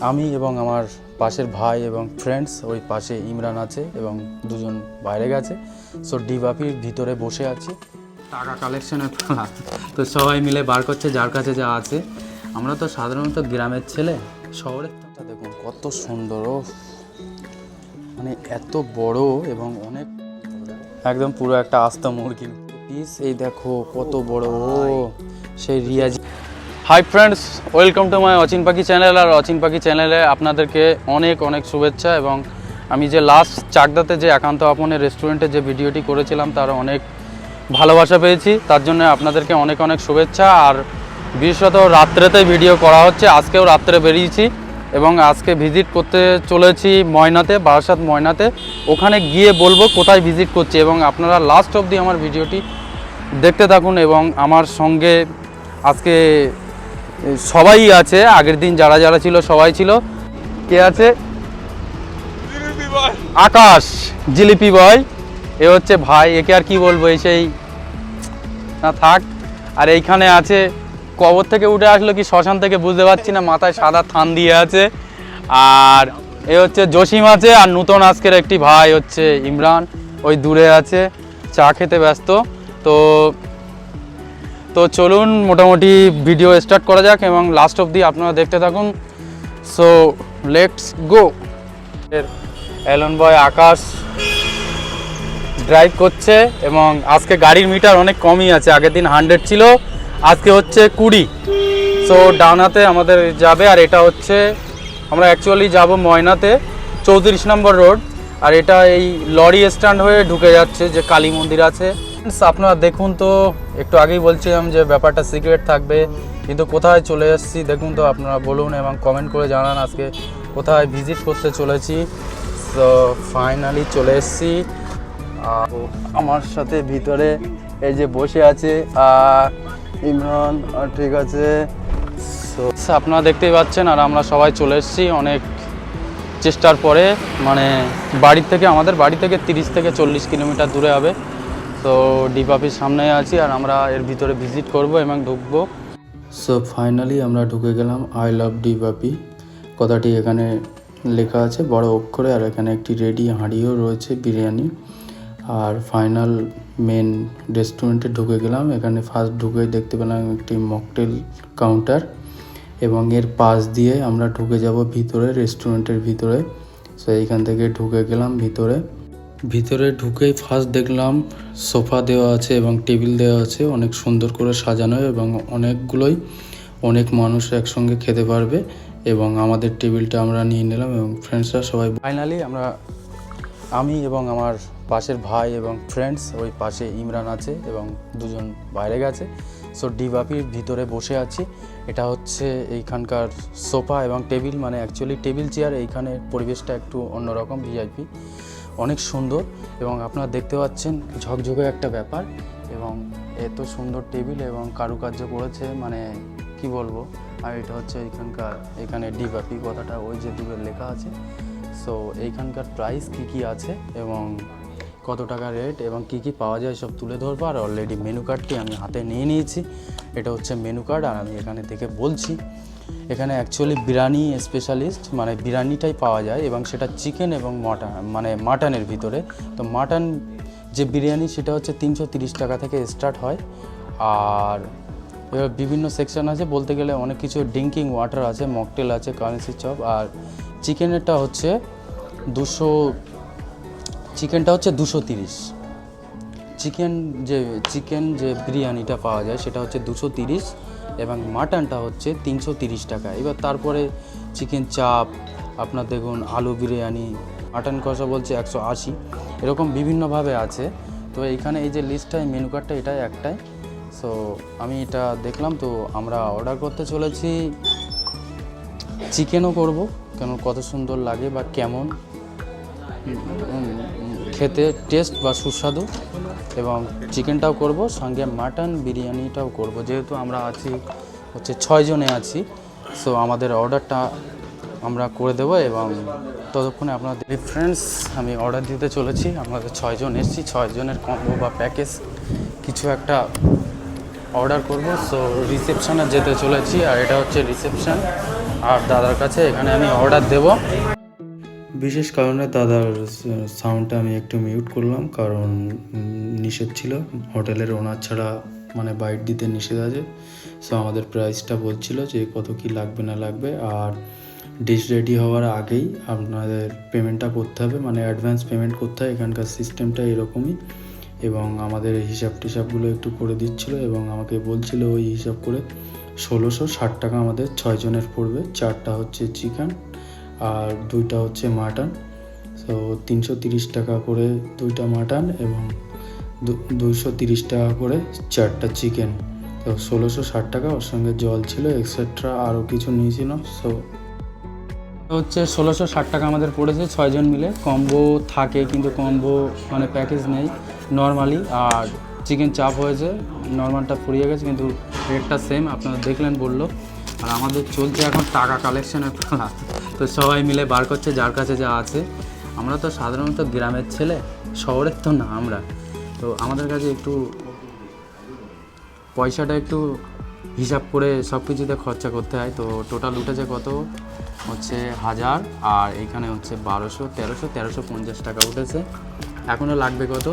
আমি এবং আমার পাশের ভাই এবং ফ্রেন্ডস ওই পাশে ইমরান আছে এবং দুজন বাইরে গেছে। সো ডিবাপির ভিতরে বসে আছি। টাকা কালেকশনের পালা। তো সবাই মিলে বার করছে যার কাছে যা আছে। আমরা তো সাধারণত গ্রামের ছেলে। শহরের দেখুন, কত সুন্দর ও মানে এত বড় এবং অনেক একদম পুরো একটা আস্ত মুরগি পিস এই দেখো, কত বড়, ও। সেই Riyaz hi friends welcome to my Achin Pakhi channel আর অচিন পাখি চ্যানেলে আপনাদেরকে অনেক অনেক শুভেচ্ছা এবং আমি যে লাস্ট চাকদাতে যে একান্ত আপনের রেস্টুরেন্টে যে ভিডিওটি করেছিলাম তার অনেক ভালোবাসা পেয়েছি। তার জন্য আপনাদেরকে অনেক অনেক শুভেচ্ছা আর বিশেষত রাত্রেতে ভিডিও করা হচ্ছে। আজকেও রাত্রে বেরিয়েছি এবং আজকে ভিজিট করতে চলেছি ময়নাতে, বারাসাত ময়নাতে। ওখানে গিয়ে বলব কোথায় ভিজিট করছি এবং আপনারা লাস্ট অবধি আমার ভিডিওটি দেখতে থাকুন এবং আমার সঙ্গে আজকে সবাই আছে, আগের দিন যারা যারা ছিল, সবাই ছিল। কে আছে? আকাশ, জিলিপি বয়। এ হচ্ছে ভাই, একে আর কি বলব, এই সেই না, থাক। আর এইখানে আছে, কবর থেকে উঠে আসলো কি শ্মশান থেকে বুঝতে পারছি না, মাথায় সাদা থান দিয়ে আছে। আর এ হচ্ছে জসিম আছে, আর নূতন আজকের একটি ভাই হচ্ছে ইমরান। ওই দূরে আছে, চা খেতে ব্যস্ত। তো তো চলুন, মোটামুটি ভিডিও স্টার্ট করা যাক এবং লাস্ট অবধি আপনারা দেখতে থাকুন। So let's go Elon boy Akash drive করছে এবং আজকে গাড়ির মিটার অনেক কমই আছে। আগের দিন হান্ড্রেড ছিল, আজকে হচ্ছে কুড়ি। সো ডানাতে আমাদের যাবে আর এটা হচ্ছে, আমরা অ্যাকচুয়ালি যাব ময়নাতে, চৌত্রিশ নম্বর রোড আর এটা এই লরি স্ট্যান্ড হয়ে ঢুকে যাচ্ছে, যে কালী মন্দির আছে। আপনারা দেখুন তো, একটু আগেই বলছিলাম যে ব্যাপারটা সিক্রেট থাকবে, কিন্তু কোথায় চলে এসেছি দেখুন তো, আপনারা বলুন এবং কমেন্ট করে জানান আজকে কোথায় ভিজিট করতে চলেছি। তো ফাইনালি চলে এসেছি। আমার সাথে ভিতরে এই যে বসে আছে ইমরান ঠিক আছে। আপনারা দেখতেই পাচ্ছেন, আর আমরা সবাই চলে এসেছি অনেক চেষ্টার পরে মানে বাড়ি থেকে, আমাদের বাড়ি থেকে তিরিশ থেকে চল্লিশ কিলোমিটার দূরে হবে। তো ডিপাপির সামনে আছি আর আমরা এর ভিতরে ভিজিট করব এবং ঢুকবো। সো ফাইনালি আমরা ঢুকে গেলাম আই লাভ ডিপাপি কথাটি এখানে লেখা আছে, বড় অক্ষরে, আর এখানে একটি রেডি হাঁড়িও রয়েছে বিরিয়ানি। আর ফাইনাল মেন রেস্টুরেন্টে ঢুকে গেলাম। এখানে ফার্স্ট ঢুকে দেখতে পেলাম একটি মকটেল কাউন্টার এবং এর পাশ দিয়ে আমরা ঢুকে যাব ভিতরে রেস্টুরেন্টের ভিতরে। সো এইখান থেকে ঢুকে গেলাম ভিতরে। ভিতরে ঢুকেই ফার্স্ট দেখলাম সোফা দেওয়া আছে এবং টেবিল দেওয়া আছে। অনেক সুন্দর করে সাজানো এবং অনেকগুলোই অনেক মানুষ একসঙ্গে খেতে পারবে এবং আমাদের টেবিলটা আমরা নিয়ে নিলাম এবং ফ্রেন্ডসরা সবাই ফাইনালি আমরা আমি এবং আমার পাশের ভাই এবং ফ্রেন্ডস ওই পাশে ইমরান আছে এবং দুজন বাইরে গেছে। সো ডিবাপির ভিতরে বসে আছি। এটা হচ্ছে এইখানকার সোফা এবং টেবিল মানে অ্যাকচুয়ালি টেবিল চেয়ার এইখানে পরিবেশটা একটু অন্যরকম ভিআইপি অনেক সুন্দর এবং আপনারা দেখতে পাচ্ছেন ঝকঝকে একটা ব্যাপার এবং এত সুন্দর টেবিল এবং কারুকার্য করেছে মানে কি বলব? আর এটা হচ্ছে এখানকার, এখানে ডিবাপি কথাটা ওই যে দূরে লেখা আছে। সো এইখানকার প্রাইস কি কি আছে এবং কত টাকা রেট এবং কি কি পাওয়া যায় সব তুলে ধরবো। আর অলরেডি মেনু কার্ডটি আমি হাতে নিয়ে নিয়েছি। এটা হচ্ছে মেনু কার্ড আর আমি এখানে দেখে বলছি। এখানে অ্যাকচুয়ালি বিরিয়ানি স্পেশালিস্ট মানে বিরিয়ানিটাই পাওয়া যায় এবং সেটা চিকেন এবং মটন মানে মাটনের ভিতরে। তো মাটন যে বিরিয়ানি সেটা হচ্ছে তিনশো টাকা থেকে স্টার্ট হয়। আর এবার বিভিন্ন সেকশন আছে, বলতে গেলে অনেক কিছু ড্রিঙ্কিং ওয়াটার আছে মকটেল আছে কারেন্সি চপ, আর চিকেনেরটা হচ্ছে দুশো চিকেনটা হচ্ছে দুশো তিরিশ। চিকেন যে চিকেন যে বিরিয়ানিটা পাওয়া যায় সেটা হচ্ছে দুশো তিরিশ। এবং মাটনটা হচ্ছে তিনশো টাকা। এবার তারপরে চিকেন চাপ, আপনার দেখুন আলু বিরিয়ানি, মাটন কষা বলছে একশো আশি। এরকম বিভিন্নভাবে আছে। তো এইখানে এই যে লিস্টটা এই মেনু কার্ডটা এটাই একটাই। সো আমি এটা দেখলাম, তো আমরা অর্ডার করতে চলেছি। চিকেনও করব, কেন কত সুন্দর লাগে বা কেমন? খেতে টেস্ট বা সুস্বাদু এবং চিকেনটাও করব, সঙ্গে মাটন বিরিয়ানিটাও করব। যেহেতু আমরা আছি, হচ্ছে ছয়জনে আছি সো আমাদের অর্ডারটা আমরা করে দেবো এবং ততক্ষণে আপনাদের ফ্রেন্ডস আমি অর্ডার দিতে চলেছি। আমাদের ছয়জন এসেছি ছয়জনের কম্বো বা প্যাকেজ কিছু একটা অর্ডার করব। সো রিসেপশনে যেতে চলেছি, আর এটা হচ্ছে রিসেপশন আর দাদার কাছে এখানে আমি অর্ডার দেব। বিশেষ কারণে দাদার সাউন্ডটা আমি একটু মিউট করলাম, কারণ নিষেধ ছিল। হোটেলের ওনার ছাড়া মানে বাইট দিতে নিষেধ আছে। সো আমাদের প্রাইসটা বলছিল যে কত কি লাগবে, না লাগবে। আর ডিশ রেডি হওয়ার আগেই আপনাদের পেমেন্টটা করতে হবে। মানে অ্যাডভান্স পেমেন্ট করতে হয়। এখানকার সিস্টেমটা এরকমই। এবং আমাদের হিসাব টিসাবগুলো একটু করে দিচ্ছিল এবং আমাকে বলছিল ওই হিসাব করে ষোলোশো ষাট টাকা আমাদের ছয়জনের পড়বে। চারটা হচ্ছে চিকেন আর দুইটা হচ্ছে মাটন। সো তিনশো তিরিশ টাকা করে দুইটা মাটন এবং দুইশো তিরিশ টাকা করে চারটা চিকেন তো ষোলোশো ষাট টাকা, ওর সঙ্গে জল ছিল এক্সেট্রা আরও কিছু নিয়েছিল। সো হচ্ছে ষোলোশো ষাট টাকা আমাদের পড়েছে, ছয়জন মিলে। কম্বো থাকে, কিন্তু কম্বো মানে প্যাকেজ নেই নর্মালি আর চিকেন চাপ হয়েছে নর্মালটা ফুরিয়ে গেছে, কিন্তু রেটটা সেম আপনারা দেখলেন বলল। আর আমাদের চলছে এখন টাকা কালেকশনের পালা। তো সবাই মিলে বার করছে যার কাছে যা আছে। আমরা তো সাধারণত গ্রামের ছেলে শহরের তো না আমরা। তো আমাদের কাছে একটু পয়সাটা একটু হিসাব করে সব কিছুতে খরচা করতে হয়। তো টোটাল উঠেছে কত? হচ্ছে হাজার আর এখানে হচ্ছে বারোশো তেরোশো তেরোশো পঞ্চাশ টাকা উঠেছে। এখনও লাগবে কত?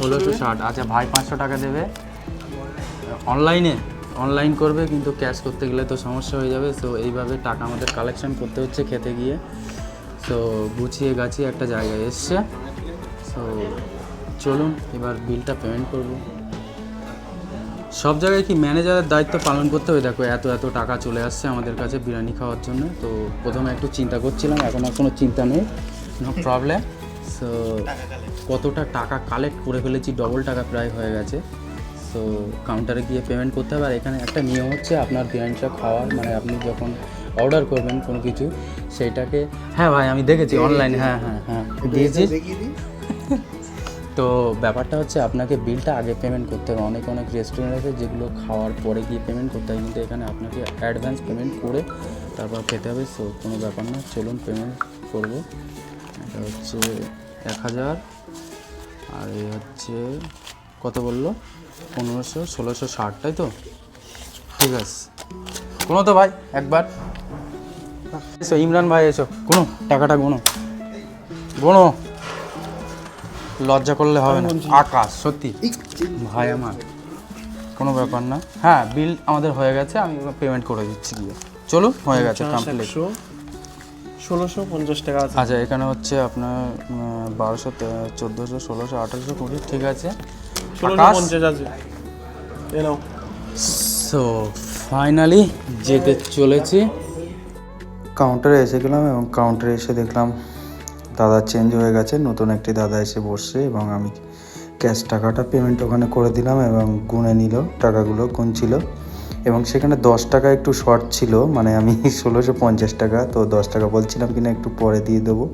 ষোলোশো ষাট। আচ্ছা ভাই পাঁচশো টাকা দেবে। অনলাইনে? অনলাইন করবে, কিন্তু ক্যাশ করতে গেলে তো সমস্যা হয়ে যাবে। তো এইভাবে টাকা আমাদের কালেকশন করতে হচ্ছে খেতে গিয়ে। তো গুছিয়ে গাছিয়ে একটা জায়গায় এসছে। তো চলুন, এবার বিলটা পেমেন্ট করব। সব জায়গায় কি ম্যানেজারের দায়িত্ব পালন করতে হবে? দেখো, এত এত টাকা চলে আসছে আমাদের কাছে বিরিয়ানি খাওয়ার জন্য। তো, প্রথমে একটু চিন্তা করছিলাম, এখন আর কোনো চিন্তা নেই। নো প্রবলেম সো কতটা টাকা কালেক্ট করে ফেলেছি ডবল টাকা প্রায় হয়ে গেছে। সো কাউন্টারে গিয়ে পেমেন্ট করতে হবে। আর এখানে একটা নিয়ম হচ্ছে আপনার বিরিয়ানিটা খাওয়ার মানে আপনি যখন অর্ডার করবেন কোনো কিছু সেইটাকে হ্যাঁ ভাই আমি দেখেছি অনলাইনে হ্যাঁ হ্যাঁ হ্যাঁ দিয়েছি তো ব্যাপারটা হচ্ছে আপনাকে বিলটা আগে পেমেন্ট করতে হবে। অনেক অনেক রেস্টুরেন্ট আছে যেগুলো খাওয়ার পরে গিয়ে পেমেন্ট করতে হয় কিন্তু এখানে আপনাকে অ্যাডভান্স পেমেন্ট করে তারপর খেতে হবে। সো কোনো ব্যাপার না চলুন পেমেন্ট করব। এটা হচ্ছে এক হাজার। আর এই হচ্ছে কত বলল? পনেরোশো ষোলোশো ষাট তাই তো? ঠিক আছে। কোনো তো ভাই একবার। এসো ইমরান ভাই এসো। কোনো টাকাটা গোনো। গোনো। লজ্জা করলে হবে না। আকাশ সত্যি। ভাই আমার। কোনো ব্যাপার না। হ্যাঁ বিল আমাদের হয়ে গেছে আমি পেমেন্ট করে দিচ্ছি গিয়ে। চলুন হয়ে গেছে কমপ্লিট ষোলোশো পঞ্চাশ টাকা আছে। আচ্ছা এখানে হচ্ছে আপনার বারোশো চোদ্দোশো ষোলোশো আঠারোশো কুড়ি ঠিক আছে। সো ফাইনালি যেতে চলেছি। কাউন্টারে এসে গেলাম এবং কাউন্টারে এসে দেখলাম দাদা চেঞ্জ হয়ে গেছে। নতুন একটি দাদা এসে বসছে এবং আমি ক্যাশ টাকাটা পেমেন্ট ওখানে করে দিলাম এবং গুনে নিল টাকাগুলো গুনছিল। এবং সেখানে দশ টাকা একটু শর্ট ছিল মানে আমি ষোলোশো পঞ্চাশ টাকা তো দশ টাকা বলছিলাম কিনা একটু পরে দিয়ে দেবো।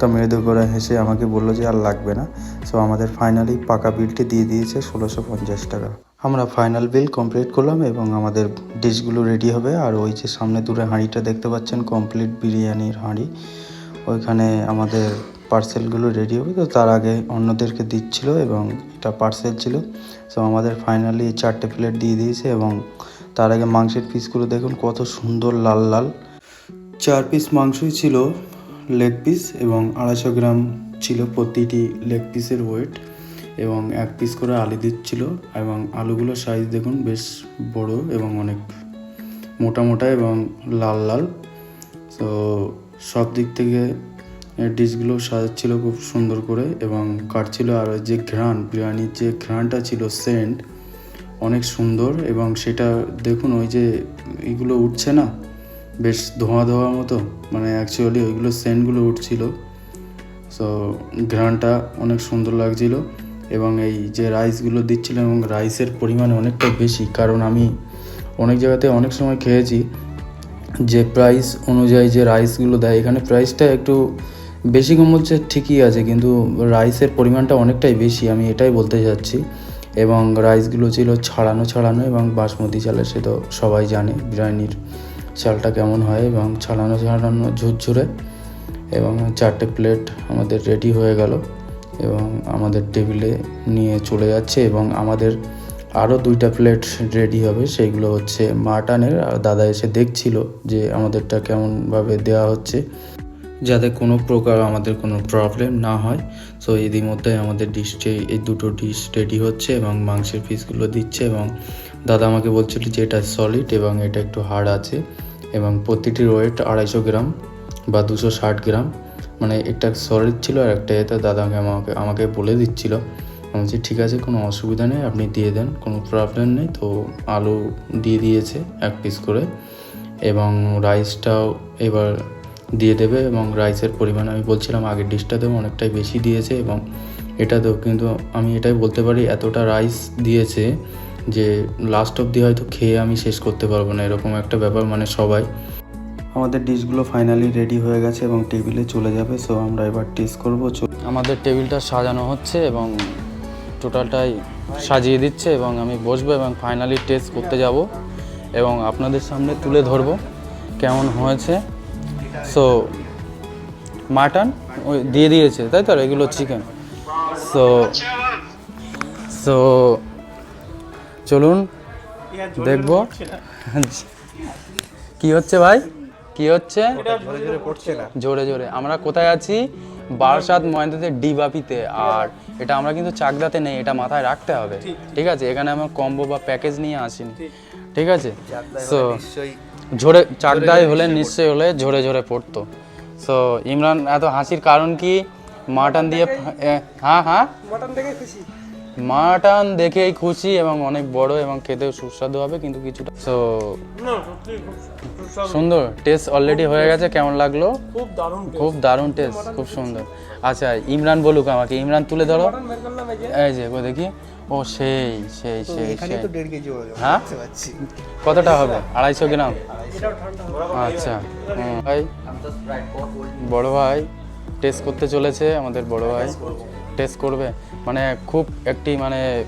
তো মৃদু করে হেসে আমাকে বলল যে আর লাগবে না। সো আমাদের ফাইনালি পাকা বিলটি দিয়ে দিয়েছে ষোলোশো পঞ্চাশ টাকা। আমরা ফাইনাল বিল কমপ্লিট করলাম এবং আমাদের ডিশগুলো রেডি হবে। আর ওই যে সামনে দূরে হাঁড়িটা দেখতে পাচ্ছেন কমপ্লিট বিরিয়ানির হাঁড়ি। ওইখানে আমাদের পার্সেলগুলো রেডি হবে। তো তার আগে অন্যদেরকে দিচ্ছিল এবং এটা পার্সেল ছিল। সো আমাদের ফাইনালি চারটে প্লেট দিয়ে দিয়েছে এবং তার আগে মাংসের পিসগুলো দেখুন, কত সুন্দর লাল লাল। চার পিস মাংসই ছিল। লেগ পিস এবং আড়াইশো গ্রাম ছিল প্রতিটি লেগ পিসের ওয়েট এবং এক পিস করে আলু দিচ্ছিল এবং আলুগুলোর সাইজ দেখুন বেশ বড় এবং অনেক মোটা মোটা এবং লাল লাল। তো সব দিক থেকে ডিশগুলো সাজাচ্ছিল খুব সুন্দর করে এবং কাটছিল আর যে ঘ্রাণ, বিরিয়ানির যে ঘ্রাণটা ছিল সেন্ট অনেক সুন্দর এবং সেটা দেখুন ওই যে এগুলো উঠছে না বেশ ধোঁয়া ধোঁয়া মতো মানে অ্যাকচুয়ালি ওইগুলো সেন্টগুলো উঠছিল। সো ঘ্রাণটা অনেক সুন্দর লাগছিল এবং এই যে রাইসগুলো দিচ্ছিল এবং রাইসের পরিমাণ অনেকটা বেশি, কারণ আমি অনেক জায়গাতে অনেক সময় খেয়েছি যে প্রাইস অনুযায়ী যে রাইসগুলো দেয়, এখানে প্রাইসটা একটু বেশি কম হচ্ছে ঠিকই আছে, কিন্তু রাইসের পরিমাণটা অনেকটাই বেশি, আমি এটাই বলতে চাচ্ছি এবং রাইসগুলো ছিল ছাড়ানো ছাড়ানো এবং বাসমতি চালের, সে তো সবাই জানে, বিরিয়ানির। চালটা কেমন হয় এবং ছাড়ানো ছাড়ানো ঝুরঝুরে এবং চারটে প্লেট আমাদের রেডি হয়ে গেল এবং আমাদের টেবিলে নিয়ে চলে যাচ্ছে এবং আমাদের আরও দুইটা প্লেট রেডি হবে। সেইগুলো হচ্ছে মাটনের। আর দাদা এসে দেখছিল যে আমাদেরটা কেমনভাবে দেওয়া হচ্ছে যাতে কোনো প্রকার আমাদের কোনো প্রবলেম না হয়। সো ইতিমধ্যে আমাদের ডিশে এই দুটো ডিশ রেডি হচ্ছে এবং মাংসের পিসগুলো দিচ্ছে এবং দাদা আমাকে বলছিল যে এটা সলিড এবং এটা একটু হার্ড আছে। এবং প্রতিটির ওয়েট আড়াইশো গ্রাম বা দুশো ষাট গ্রাম। মানে একটা সলিড ছিল আর একটা এতে দাদাকে আমাকে আমাকে বলে দিচ্ছিল। আমি বলছি, ঠিক আছে, কোনো অসুবিধা নেই, আপনি দিয়ে দেন, কোনো প্রবলেম নেই। তো আলু দিয়ে দিয়েছে এক পিস করে এবং রাইসটাও এবার দিয়ে দেবে এবং রাইসের পরিমাণ আমি বলছিলাম, আগের ডিশটাতেও অনেকটাই বেশি দিয়েছে এবং এটাতেও কিন্তু আমি এটাই বলতে পারি, এতটা রাইস দিয়েছে যে লাস্ট অবধি হয়তো খেয়ে আমি শেষ করতে পারব না এরকম একটা ব্যাপার মানে সবাই। আমাদের ডিশগুলো ফাইনালি রেডি হয়ে গেছে এবং টেবিলে চলে যাবে সো আমরা এবার টেস্ট করব আমাদের টেবিলটা সাজানো হচ্ছে এবং টোটালটাই সাজিয়ে দিচ্ছে এবং আমি বসবো এবং ফাইনালি টেস্ট করতে যাব এবং আপনাদের সামনে তুলে ধরবো কেমন হয়েছে। সো মাটন ওই দিয়ে দিয়েছে তাই তো? আর এগুলো চিকেন সো সো চলুন দেখব। কি হচ্ছে ভাই? কি হচ্ছে? জোরে জোরে আমরা কোথায় আছি? বারাসাত মহেন্দ্রতে ডিবাপিতে আর এটা আমরা কিন্তু চাকদাতে নেই এটা মাথায় রাখতে হবে। ঠিক আছে? এখানে আমরা কম্বো বা প্যাকেজ নিয়ে আসিনি। ঠিক। আছে? সো ঝরে চাকদায় হলে নিশ্চয়ই হলে ঝরে ঝরে পড়তো। সো ইমরান এত হাসির কারণ কি? মাটন দিয়ে হ্যাঁ হ্যাঁ? মাটন দেখেই খুশি এবং অনেক বড় এবং খেতেও সুস্বাদু হবে কিন্তু কিছুটা সো সুন্দর। টেস্ট অলরেডি হয়ে গেছে কেমন লাগল? খুব দারুণ খুব দারুণ টেস্ট খুব সুন্দর। আচ্ছা ইমরান বলুক আমাকে। ইমরান তুলে ধরো। এই যে। গো দেখি। ও সেই সেই সেই সেই। হ্যাঁ? কতটা হবে? আড়াইশো গ্রাম? আচ্ছা। হুম, ভাই। বড় ভাই টেস্ট করতে চলেছে আমাদের বড় ভাই। টেস্ট করবে? মানে খুব একটি মানে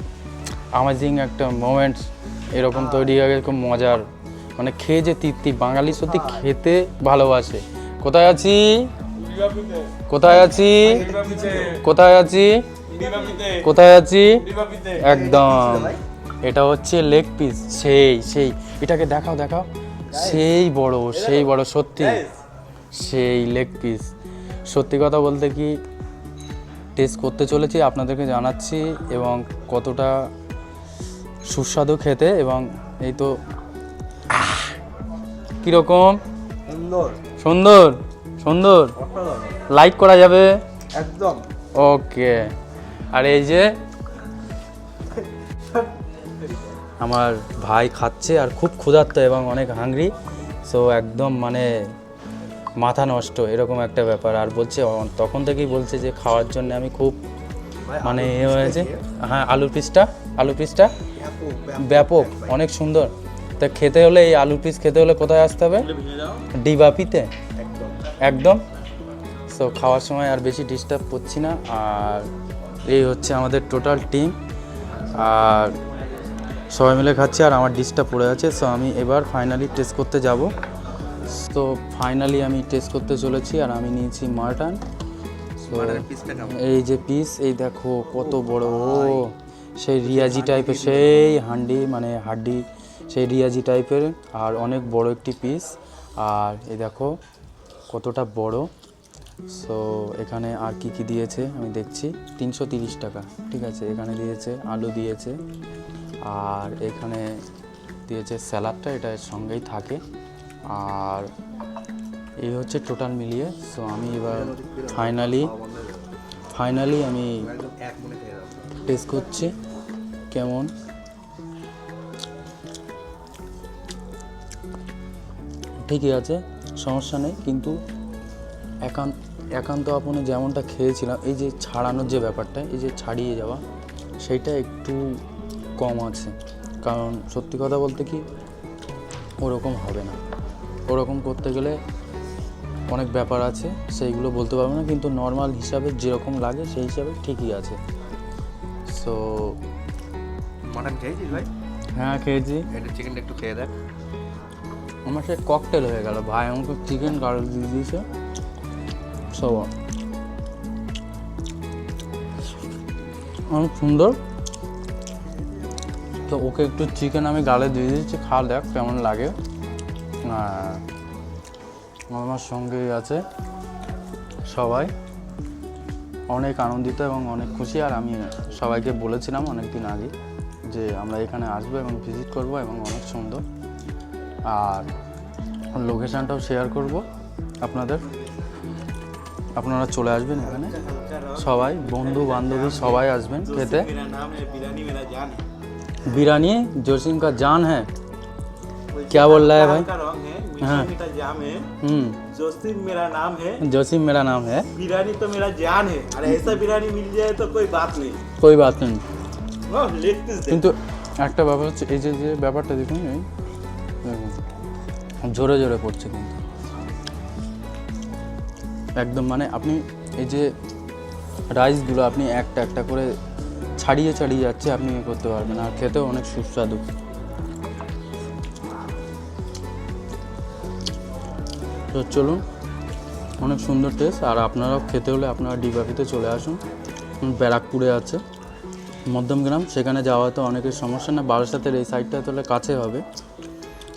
আমাজিং একটা মোমেন্টস এরকম তৈরি হয়ে গেছে খুব মজার। মানে খেয়ে যে তৃপ্তি বাঙালি সত্যি খেতে ভালোবাসে। কোথায় আছি? কোথায় আছি? কোথায় আছি? কোথায় আছি? একদম। এটা হচ্ছে লেগ পিস সেই সেই। এটাকে দেখাও দেখাও। সেই বড় সেই বড় সত্যি। সেই লেগ পিস সত্যি কথা বলতে কি টেস্ট করতে চলেছি আপনাদেরকে জানাচ্ছি এবং কতটা সুস্বাদু খেতে এবং এই তো! কীরকম সুন্দর। সুন্দর সুন্দর। লাইক করা যাবে? একদম। ওকে আর এই যে আমার ভাই খাচ্ছে আর খুব ক্ষুধার্ত এবং অনেক হাংরি সো একদম মানে মাথা নষ্ট এরকম একটা ব্যাপার। আর বলছে তখন থেকেই বলছে যে খাওয়ার জন্য আমি খুব মানে এ হয়েছে। হ্যাঁ আলুর পিসটা আলু পিসটা ব্যাপক অনেক সুন্দর। তা খেতে হলে এই আলু পিস খেতে হলে কোথায় আসতে হবে? ডিবাপিতে। একদম। সো খাওয়ার সময় আর বেশি ডিস্টার্ব করছি না। আর এই হচ্ছে আমাদের টোটাল টিম আর সবাই মিলে খাচ্ছি আর আমার ডিশটা পড়ে আছে। সো আমি এবার ফাইনালি টেস্ট করতে যাব। তো ফাইনালি আমি টেস্ট করতে চলেছি আর আমি নিয়েছি মাটন। সো এই যে পিস এই দেখো কত বড়। ও সেই রিয়াজি টাইপের সেই হান্ডি মানে হাড্ডি সেই রিয়াজি টাইপের আর অনেক বড় একটি পিস আর এই দেখো কতটা বড়। সো এখানে আর কি কি দিয়েছে আমি দেখছি। তিনশো তিরিশ টাকা ঠিক আছে? এখানে দিয়েছে আলু দিয়েছে। আর এখানে দিয়েছে স্যালাডটা এটা সঙ্গেই থাকে। আর এই হচ্ছে টোটাল মিলিয়ে সো আমি এবার ফাইনালি ফাইনালি আমি টেস্ট করছি কেমন। ঠিকই আছে, সমস্যা নেই, কিন্তু একান্ত একান্ত আপনি যেমনটা খেয়েছিলাম, এই যে ছাড়ানোর যে ব্যাপারটা, এই যে ছাড়িয়ে যাওয়া সেইটা একটু কম আছে। কারণ সত্যি কথা বলতে কি, ওরকম হবে না। ওরকম করতে গেলে অনেক ব্যাপার আছে সেইগুলো বলতে পারব না কিন্তু নর্মাল হিসাবে যেরকম লাগে সেই হিসাবে ঠিকই আছে। সো মাটন খেয়েছিস ভাই? হ্যাঁ খেয়েছি। এটা চিকেনটা একটু খেয়ে দেখ। আমার সে ককটেল হয়ে গেল ভাই আমাকে চিকেন গার্ল দিয়ে দিয়েছে। সব অনেক সুন্দর। তো ওকে একটু চিকেন আমি গালে দিয়ে দিচ্ছি খা দেখ কেমন লাগে। হ্যাঁ। আমার সঙ্গে আছে সবাই। অনেক আনন্দিত এবং অনেক খুশি। আর আমি সবাইকে বলেছিলাম অনেক দিন আগে যে আমরা এখানে আসব এবং ভিজিট করব এবং অনেক সুন্দর। আর লোকেশানটাও শেয়ার করব আপনাদের। আপনারা চলে আসবেন এখানে। সবাই বন্ধু বান্ধবী সবাই আসবেন খেতে। বিরিয়ানি জসিম কা জান হ্যাঁ। क्या बोल रहा है भाई का रंग है मीठा हाँ। मीठा जाम है हम्म जोसिन मेरा नाम है जोशिम मेरा नाम है बिरानी तो मेरा जान है और ऐसा बिरानी मिल जाए तो कोई बात नहीं कोई बात नहीं ও, লেগ পিস দে কিন্তু একটা ব্যাপার হচ্ছে এই যে যে ব্যাপারটা দেখুন এই দেখুন, জোরে জোরে পড়ছে কিন্তু একদম মানে আপনি এই যে রাইসগুলো আপনি একটা একটা করে ছাড়িয়ে ছাড়িয়ে যাচ্ছে আপনি ইয়ে করতে পারবেন আর খেতেও অনেক সুস্বাদু তো চলুন, অনেক সুন্দর টেস্ট আর আপনারাও খেতে হলে আপনারা ডিবাপিতে চলে আসুন। ব্যারাকপুরে আছে মধ্যমগ্রাম সেখানে যাওয়া তো অনেকের সমস্যা না। বারাসাতের এই সাইডটা তাহলে কাছে হবে।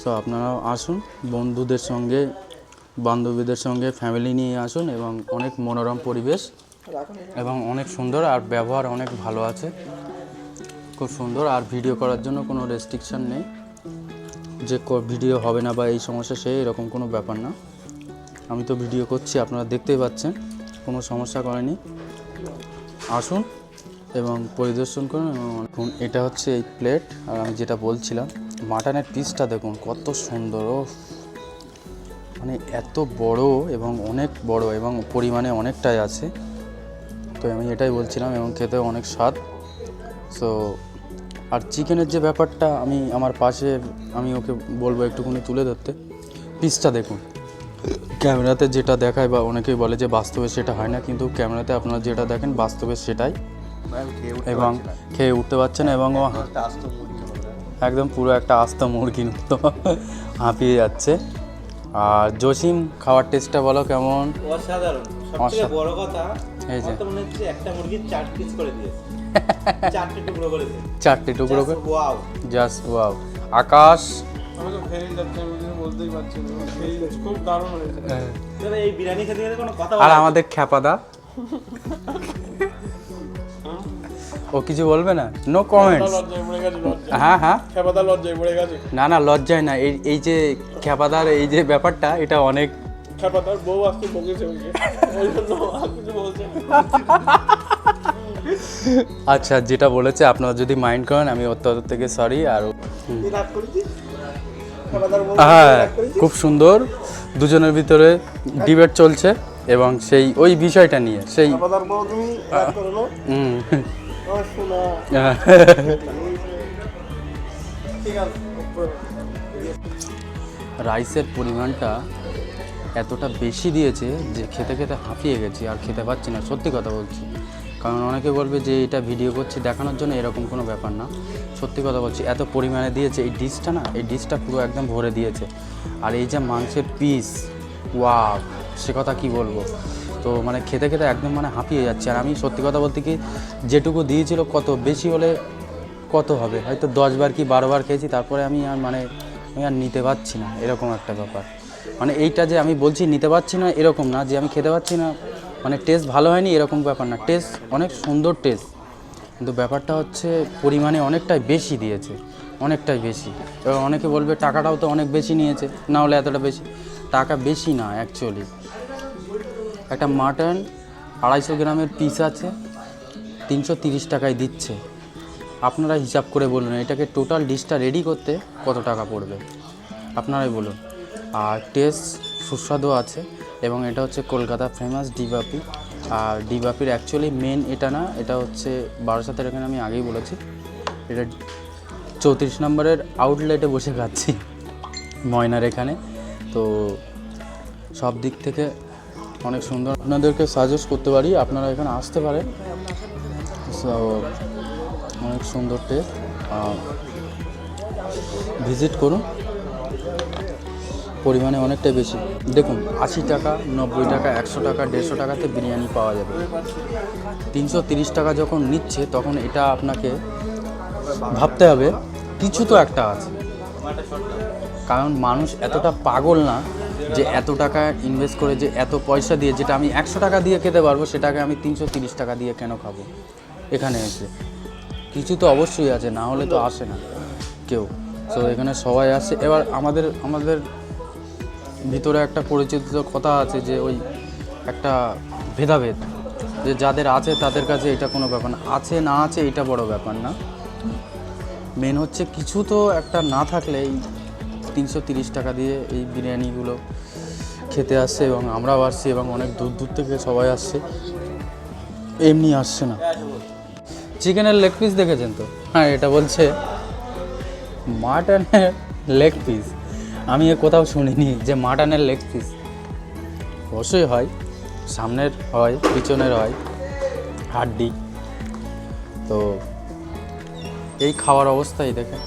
সো আপনারাও আসুন, বন্ধুদের সঙ্গে, বান্ধবীদের সঙ্গে ফ্যামিলি নিয়ে আসুন এবং অনেক মনোরম পরিবেশ এবং অনেক সুন্দর আর ব্যবহার অনেক ভালো আছে। খুব সুন্দর। আর ভিডিও করার জন্য কোনো রেস্ট্রিকশন নেই। যে ভিডিও হবে না বা এই সমস্যা সে এরকম কোনো ব্যাপার না। আমি তো ভিডিও করছি, আপনারা দেখতেই পাচ্ছেন, কোনো সমস্যা করেনি। আসুন এবং পরিদর্শন করুন এবং এটা হচ্ছে এই প্লেট আর আমি যেটা বলছিলাম মাটনের পিসটা দেখুন, কত সুন্দর মানে এত বড় এবং অনেক বড় এবং পরিমাণে অনেকটাই আছে। তো আমি এটাই বলছিলাম এবং খেতে অনেক স্বাদ। সো আর চিকেনের যে ব্যাপারটা, আমি আমার পাশে, আমি ওকে বলব একটুখানি তুলে ধরতে। পিসটা দেখুন। ক্যামেরাতে যেটা দেখায় বা অনেকেই বলে যে বাস্তবে সেটা হয় না কিন্তু ক্যামেরাতে আপনারা যেটা দেখেন বাস্তবে সেটাই। এবং না। খেয়ে উঠতে পারছেন এবং। একদম পুরো একটা আস্ত মুরগির মতো হাঁপিয়ে যাচ্ছে। আর জসিম খাওয়ার টেস্টটা বলো কেমন? অসাধারণ। সব বড় কথা এই যে। মনে হচ্ছে একটা মুরগির চার পিস করে দিয়েছে। চারটে টুকরো করে চারটে টুকরো করে ওয়াও জাস্ট ওয়াও আকাশ? যাচ্ছি খুব দারুণ হয়েছে। তবে এই বিরিয়ানি খেতে গেলে কোনো কথা আর আমাদের খ্যাপাদা। ও কিছু বলবে না? নো কমেন্টস হ্যাঁ হ্যাঁ। খেপাদা লজ্জায় পড়ে গেছে। না না লজ্জায় না। এই এই যে খ্যাপাদার এই যে ব্যাপারটা এটা অনেক খেপাদার বউ আসতে বকেছে ওকে। ওই জন্য আর কিছু বলছে আচ্ছা যেটা বলেছে আপনারা যদি মাইন্ড করেন আমি তরফ থেকে সরি আর হ্যাঁ খুব সুন্দর। দুজনের ভিতরে ডিবেট চলছে এবং সেই ওই বিষয়টা নিয়ে সেই রাইসের পরিমাণটা এতটা বেশি দিয়েছে যে খেতে খেতে হাঁপিয়ে গেছি আর খেতে পাচ্ছি না সত্যি কথা বলছি। কারণ অনেকে বলবে যে এটা ভিডিও করছি দেখানোর জন্য এরকম কোনো ব্যাপার না। সত্যি কথা বলছি, এত পরিমাণে দিয়েছে, এই ডিশটা না, এই ডিশটা পুরো একদম ভরে দিয়েছে। আর এই যে মাংসের পিস ওয়া সে কথা কি বলব? তো মানে খেতে খেতে একদম মানে হাঁপিয়ে যাচ্ছে। আর আমি সত্যি কথা বলতে কি, যেটুকু দিয়েছিল কত বেশি হলে কত হবে? হয়তো দশ বার কি বারো বার খেয়েছি, তারপরে আমি আর মানে আমি আর নিতে পারছি না, এরকম একটা ব্যাপার। মানে এইটা যে আমি বলছি নিতে পারছি না, এরকম না, যে আমি খেতে পারছি না মানে টেস্ট ভালো হয়নি, এরকম ব্যাপার না। টেস্ট অনেক সুন্দর টেস্ট কিন্তু ব্যাপারটা হচ্ছে, পরিমাণে অনেকটাই বেশি দিয়েছে। অনেকটাই বেশি। এবার অনেকে বলবে, টাকাটাও তো অনেক বেশি নিয়েছে। না হলে এতটা বেশি। টাকা বেশি না অ্যাকচুয়ালি একটা মাটন আড়াইশো গ্রামের পিস আছে, তিনশো তিরিশ টাকায় দিচ্ছে। আপনারা হিসাব করে বলুন, এটাকে টোটাল ডিশটা রেডি করতে কত টাকা পড়বে? আপনারাই বলুন। আর টেস্ট সুস্বাদু আছে। এবং এটা হচ্ছে কলকাতা ফেমাস ডিবাপি আর ডিবাপির অ্যাকচুয়ালি মেন এটা না, এটা হচ্ছে বারাসাতের, এখানে আমি আগেই বলেছি। এটা চৌত্রিশ নম্বরের আউটলেটে বসে খাচ্ছি, ময়নার এখানে। তো সব দিক থেকে অনেক সুন্দর। আপনাদেরকে সাজেস্ট করতে পারি, আপনারা এখানে আসতে পারেন। সো অনেক সুন্দর টেস্ট ভিজিট করুন। পরিমাণে অনেকটাই বেশি। দেখুন, আশি টাকা, নব্বই টাকা, একশো টাকা, দেড়শো টাকাতে বিরিয়ানি পাওয়া যাবে। তিনশো তিরিশ টাকা যখন নিচ্ছে, তখন এটা আপনাকে ভাবতে হবে, কিছু তো একটা আছে। কারণ মানুষ এতটা পাগল না যে এত টাকা ইনভেস্ট করে, যে এত পয়সা দিয়ে, যেটা আমি একশো টাকা দিয়ে খেতে পারব, সেটাকে আমি তিনশো তিরিশ টাকা দিয়ে কেন খাব? এখানে এসে। কিছু তো অবশ্যই আছে, না হলে তো আসে না কেউ। তো এখানে সবাই আসে। এবার আমাদের আমাদের ভিতরে একটা পরিচিত কথা আছে যে ওই একটা ভেদাভেদ, যে যাদের আছে তাদের কাছে এটা কোনো ব্যাপার না, আছে না আছে এটা বড় ব্যাপার না। মেন হচ্ছে কিছু তো একটা না থাকলে এই তিনশো টাকা দিয়ে এই বিরিয়ানিগুলো খেতে আসছে এবং আমরাও আসছি এবং অনেক দূর দূর থেকে সবাই আসছে। এমনি আসছে না। চিকেনের লেগ পিস দেখেছেন তো? হ্যাঁ এটা বলছে মাটনের লেগ পিস আমি এ কোথাও শুনিনি যে মাটনের লেগ পিস। অবশ্যই হয়, সামনের হয়, পিছনের হয়, হাড্ডি। তো এই খাওয়ার অবস্থাই দেখেন,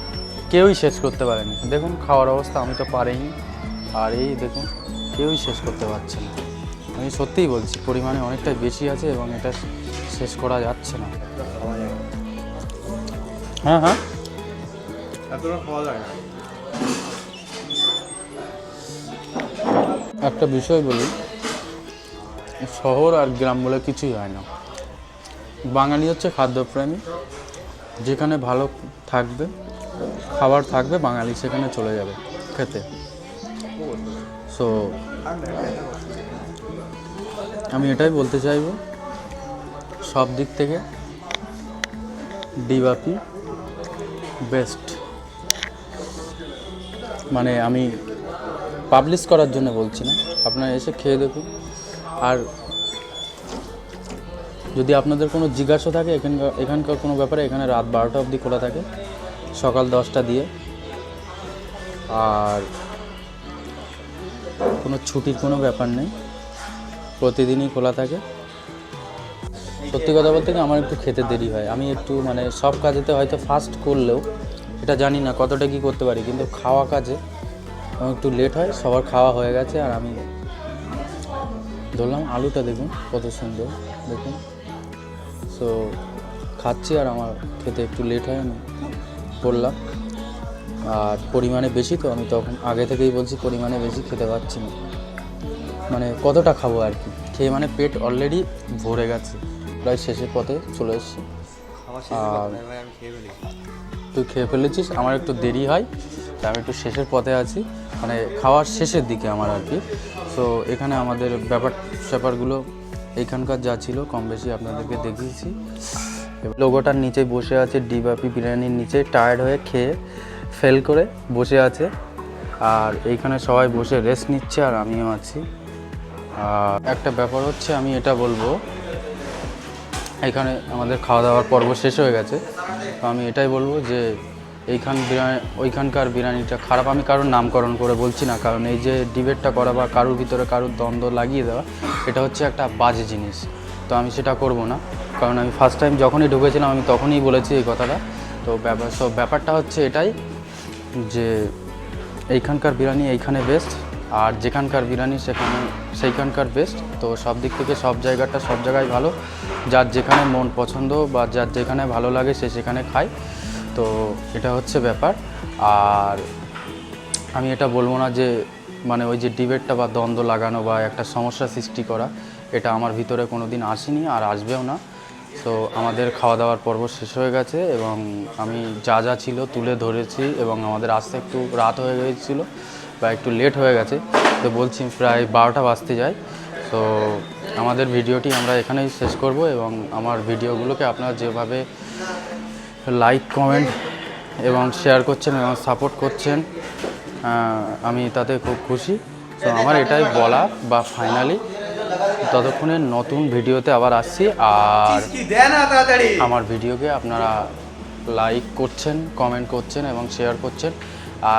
কেউই শেষ করতে পারেনি। দেখুন, খাওয়ার অবস্থা, আমি তো পারিনি। আর এই দেখুন, কেউই শেষ করতে পারছে না। আমি সত্যিই বলছি, পরিমাণে অনেকটাই বেশি আছে এবং এটা শেষ করা যাচ্ছে না। হ্যাঁ হ্যাঁ। একটা বিষয় বলি, শহর আর গ্রাম বলে কিছুই হয় না। বাঙালি হচ্ছে খাদ্যপ্রেমী, যেখানে ভালো থাকবে, খাবার থাকবে, বাঙালি সেখানে চলে যাবে খেতে। সো আমি এটাই বলতে চাইব, সব দিক থেকে ডিবাপি, বেস্ট। মানে আমি পাবলিশ করার জন্য বলছি না। আপনারা এসে খেয়ে দেখুন। আর যদি আপনাদের কোনো জিজ্ঞাসা থাকে, এখানকার এখানকার কোনো ব্যাপারে, এখানে রাত বারোটা অবধি খোলা থাকে, সকাল দশটা দিয়ে। আর কোনো ছুটির কোনো ব্যাপার নেই। প্রতিদিনই খোলা থাকে। সত্যি কথা বলতে কি, আমার একটু খেতে দেরি হয়। আমি একটু মানে সব কাজেতে হয়তো ফাস্ট করলেও, এটা জানি না কতটা কি করতে পারি, কিন্তু খাওয়া কাজে একটু লেট হয় সবার খাওয়া হয়ে গেছে আর আমি ধরলাম আলুটা দেখুন কত সুন্দর দেখুন। সো খাচ্ছি আর আমার খেতে একটু লেট হয় আমি বললাম। আর পরিমাণে বেশি তো আমি তখন আগে থেকেই বলছি পরিমাণে বেশি খেতে পারছি না। মানে কতটা খাব আর কি? খেয়ে মানে পেট অলরেডি ভরে গেছে প্রায় শেষের পথে চলে এসেছি। আর তুই খেয়ে ফেলেছিস? আমার একটু দেরি হয় তাই আমি একটু শেষের পথে আছি। মানে খাওয়ার শেষের দিকে আমার আর কি। সো এখানে আমাদের ব্যাপার, স্যাপারগুলো এইখানকার যা ছিল, কম বেশি আপনাদেরকে দেখিয়েছি। লোগোটার নিচে বসে আছে ডিবাপি বিরিয়ানির নিচে টায়ার্ড হয়ে খেয়ে ফেল করে বসে আছে। আর এইখানে সবাই বসে রেস্ট নিচ্ছে আর আমিও আছি। আর একটা ব্যাপার হচ্ছে, আমি এটা বলব, এখানে আমাদের খাওয়া দাওয়ার পর্ব শেষ হয়ে গেছে। তো আমি এটাই বলব যে এইখান বিরিয়ানি ওইখানকার বিরিয়ানিটা খারাপ। আমি কারোর নামকরণ করে বলছি না, কারণ এই যে ডিবেটটা করা বা কারোর ভিতরে কারোর দ্বন্দ্ব লাগিয়ে দেওয়া, এটা হচ্ছে একটা বাজে জিনিস। তো আমি সেটা করব না, কারণ আমি ফার্স্ট টাইম যখনই ঢুকেছিলাম, আমি তখনই বলেছি এই কথাটা। তো ব্যাপার সব ব্যাপারটা হচ্ছে এটাই যে এইখানকার বিরিয়ানি এইখানে বেস্ট আর যেখানকার বিরিয়ানি সেখানে, সেইখানকার বেস্ট তো সব দিক থেকে সব জায়গাটা সব জায়গায় ভালো। যার যেখানে মন পছন্দ বা যার যেখানে ভালো লাগে সে সেখানে খায়। তো এটা হচ্ছে ব্যাপার। আর আমি এটা বলব না যে মানে ওই যে ডিবেটটা বা দ্বন্দ্ব লাগানো বা একটা সমস্যা সৃষ্টি করা, এটা আমার ভিতরে কোনো দিন আসেনি আর আসবেও না। তো আমাদের খাওয়া দাওয়ার পর্ব শেষ হয়ে গেছে এবং আমি যা যা ছিল তুলে ধরেছি এবং আমাদের আসতে একটু রাত হয়ে গিয়েছিল বা একটু লেট হয়ে গেছে। তো বলছি প্রায় বারোটা বাজতে যায়। তো আমাদের ভিডিওটি আমরা এখানেই শেষ করব এবং আমার ভিডিওগুলোকে আপনারা যেভাবে লাইক কমেন্ট এবং শেয়ার করছেন এবং সাপোর্ট করছেন। আমি তাতে খুব খুশি। তো আমার এটাই বলা বা ফাইনালি ততক্ষণে নতুন ভিডিওতে আবার আসছি। আর আমার ভিডিওকে আপনারা লাইক করছেন কমেন্ট করছেন এবং শেয়ার করছেন।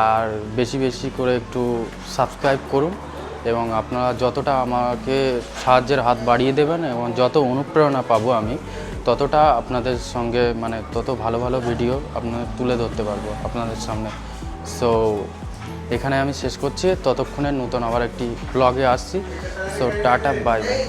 আর বেশি বেশি করে একটু সাবস্ক্রাইব করুন এবং আপনারা যতটা আমাকে সাহায্যের হাত বাড়িয়ে দেবেন এবং যত অনুপ্রেরণা পাবো আমি ততটা আপনাদের সঙ্গে মানে তত ভালো ভালো ভিডিও আপনাদের তুলে ধরতে পারব আপনাদের সামনে। সো এখানে আমি শেষ করছি। ততক্ষণে নতুন আবার একটি ব্লগে আসছি। So tata bye bye